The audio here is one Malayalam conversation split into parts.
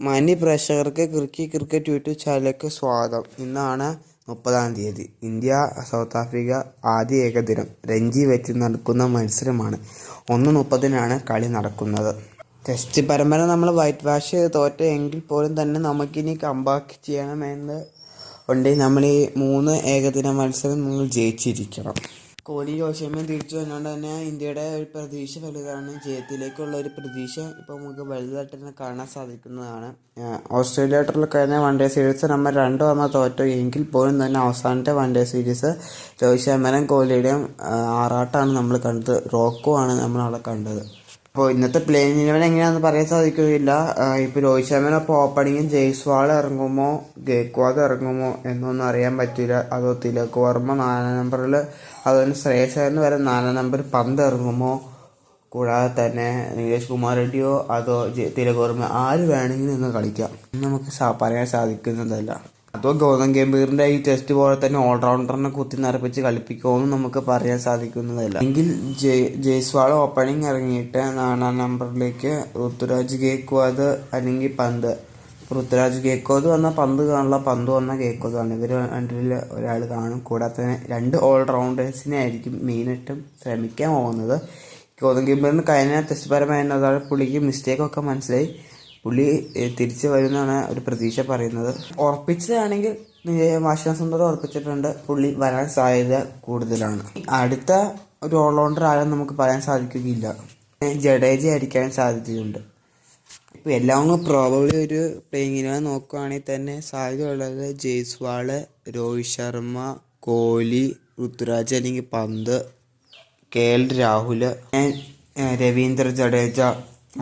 മാന്യ പ്രേക്ഷകർക്ക് ക്രിക്കി ക്രിക്കറ്റ് യൂട്യൂബ് ചാനലിലേക്ക് സ്വാഗതം. ഇന്നാണ് മുപ്പതാം തീയതി. ഇന്ത്യ സൗത്ത് ആഫ്രിക്ക ആദ്യ ഏകദിനം. രഞ്ജി വെച്ച് നടക്കുന്ന മത്സരമാണ്. ഒന്ന് മുപ്പതിനാണ് കളി നടക്കുന്നത്. ടെസ്റ്റ് പരമ്പര നമ്മൾ വൈറ്റ് വാഷ് തോറ്റ എങ്കിൽ പോലും തന്നെ നമുക്കിനി കമ്പാക്ക് ചെയ്യണമെന്ന് ഉണ്ടെങ്കിൽ നമ്മൾ ഈ മൂന്ന് ഏകദിന മത്സരം നമ്മൾ ജയിച്ചിരിക്കണം. കോഹ്ലി രോഹിത് തിരിച്ചു വന്നുകൊണ്ട് തന്നെ ഇന്ത്യയുടെ ഒരു പ്രതീക്ഷ വലുതാണ്. ജയത്തിലേക്കുള്ള ഒരു പ്രതീക്ഷ ഇപ്പോൾ നമുക്ക് വലുതായിട്ട് തന്നെ കാണാൻ സാധിക്കുന്നതാണ്. ഓസ്ട്രേലിയ ഓസ്ട്രേലിയയായിട്ടുള്ള കഴിഞ്ഞ വൺ ഡേ സീരീസ് നമ്മൾ രണ്ട് തവണ തോറ്റു. എങ്കിൽ പോലും തന്നെ അവസാനത്തെ വൺ ഡേ സീരീസ് രോഹിത് ശർമ്മനും കോഹ്ലിയുടെയും ആറാട്ടാണ് നമ്മൾ കണ്ടത്. റോക്കോ ആണ് നമ്മൾ അവിടെ കണ്ടത്. അപ്പോൾ ഇന്നത്തെ പ്ലേയിങ് ഇലവൻ എങ്ങനെയാണെന്ന് പറയാൻ സാധിക്കുകയില്ല. ഇപ്പോൾ രോഹിത് ശർമ്മനൊപ്പം ഓപ്പണിങ്ങും ജയ്സ്വാൾ ഇറങ്ങുമോ? ഗേക്വാദ് ഇറങ്ങുമോ? എന്നൊന്നും അറിയാൻ പറ്റില്ല അതോ തിലക് വർമ്മ നാലാം നമ്പറിൽ അതുപോലെ ശ്രേയസ് എന്ന് വരെ നാലാം നമ്പർ പന്ത് ഇറങ്ങുമോ? കൂടാതെ തന്നെ നീലേഷ് കുമാർ റെഡ്ഡിയോ അതോ തിലക് വർമ്മ ആര് വേണമെങ്കിലും ഇന്ന് കളിക്കാം. നമുക്ക് പറയാൻ സാധിക്കുന്നതല്ല. അതോ ഗൗതം ഗംഭീറിന്റെ ഈ ടെസ്റ്റ് പോലെ തന്നെ ഓൾറൗണ്ടറിനെ കുത്തി നിറപ്പിച്ച് കളിപ്പിക്കുമെന്ന് നമുക്ക് പറയാൻ സാധിക്കുന്നതല്ല. എങ്കിൽ ജയ് ജയ്സ്വാൾ ഓപ്പണിംഗ് ഇറങ്ങിയിട്ട് നാലാം നമ്പറിലേക്ക് ഋതുരാജ് ഗേക്വാദ് അല്ലെങ്കിൽ പന്ത്. പൃഥ്വിരാജ് ഗേക്കോത് വന്ന പന്ത് കാണുള്ള പന്ത് വന്ന ഗേക്കോത് കാണും ഇവർ രണ്ടിൽ ഒരാൾ കാണും. കൂടാതെ തന്നെ രണ്ട് ഓൾറൗണ്ടേഴ്സിനെ ആയിരിക്കും മെയിനായിട്ടും ശ്രമിക്കാൻ പോകുന്നത്. ഗോതം ഗംഭീറിന് കഴിഞ്ഞ ടെസ്റ്റ് പരമായിരുന്നതാണ് പുള്ളിക്ക് മിസ്റ്റേക്കൊക്കെ മനസ്സിലായി. പുള്ളി തിരിച്ചു വരുമെന്നാണ് ഒരു പ്രതീക്ഷ പറയുന്നത്. ഉറപ്പിച്ചതാണെങ്കിൽ വാഷിംഗ്ടൺ സുന്ദർ ഉറപ്പിച്ചിട്ടുണ്ട് പുള്ളി വരാൻ സാധ്യത കൂടുതലാണ്. അടുത്ത ഒരു ഓൾറൗണ്ടർ ആരും നമുക്ക് പറയാൻ സാധിക്കുകയില്ല. ജഡേജ ആയിരിക്കാൻ സാധ്യതയുണ്ട്. ഇപ്പം എല്ലാം പ്രോബബ്ലി ഒരു പ്ലേയിങ്ങിനെ നോക്കുകയാണെങ്കിൽ തന്നെ സാധ്യതയുള്ളത് ജയ്സ്വാൾ രോഹിത് ശർമ്മ കോഹ്ലി ഋതുരാജ് അല്ലെങ്കിൽ Pant K L Rahul Ravindra Jadeja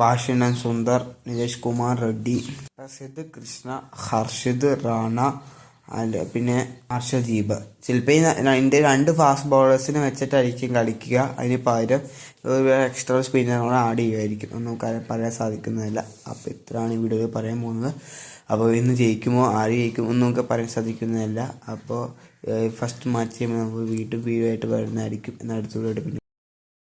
Washington Sundar Nitesh Kumar Reddy Prasidh Krishna Harshid Rana പിന്നെ ഹർഷദീപ്. ചിലപ്പോൾ ഇന്ത്യ രണ്ട് ഫാസ്റ്റ് ബോളേഴ്സിനെ വെച്ചിട്ടായിരിക്കും കളിക്കുക. അതിന് പകരം ഒരു എക്സ്ട്രാ സ്പിന്നറോട് ആഡ് ചെയ്യുമായിരിക്കും. ഒന്നും കാര്യം പറയാൻ സാധിക്കുന്നതല്ല. അപ്പോൾ ഇത്രയാണ് ഈ വീഡിയോയിൽ പറയാൻ പോകുന്നത്. അപ്പോൾ ഇന്ന് ജയിക്കുമോ ആര് ജയിക്കുമോ ഒന്നുമൊക്കെ നമുക്ക് പറയാൻ സാധിക്കുന്നതല്ല. അപ്പോൾ ഫസ്റ്റ് മാച്ച് ചെയ്യുമ്പോൾ നമുക്ക് വീണ്ടും വീഡിയോ ആയിട്ട് വരുന്നതായിരിക്കും. വീഡിയോ പിന്നെ